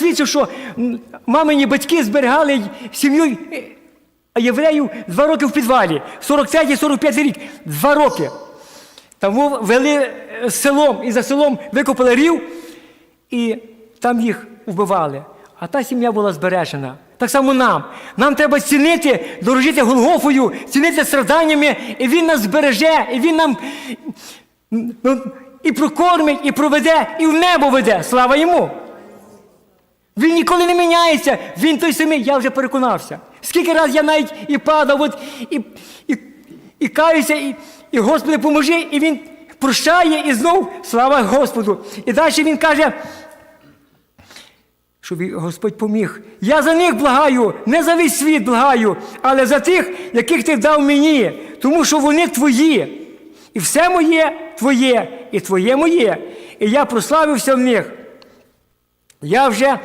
свідчив, що мамині батьки зберігали сім'ю е, євреїв два роки в підвалі. 43-45 рік. Два роки. Тому вели е, селом і за селом викопали рів, і там їх вбивали. А та сім'я була збережена. Так само нам. Нам треба цінити, дорожити Голгофою, цінити страданнями, і Він нас збереже, і Він нам ну, і прокормить, і проведе, і в небо веде. Слава йому! Він ніколи не міняється. Він той самий, я вже переконався. Скільки разів я навіть і падав, от, і, і, і каюся, і, і Господи, поможи, і він прощає, і знов слава Господу. І далі він каже, щоб Господь поміг. Я за них благаю, не за весь світ благаю, але за тих, яких ти дав мені, тому що вони твої. І все моє твоє, і твоє моє. І я прославився в них. Я вже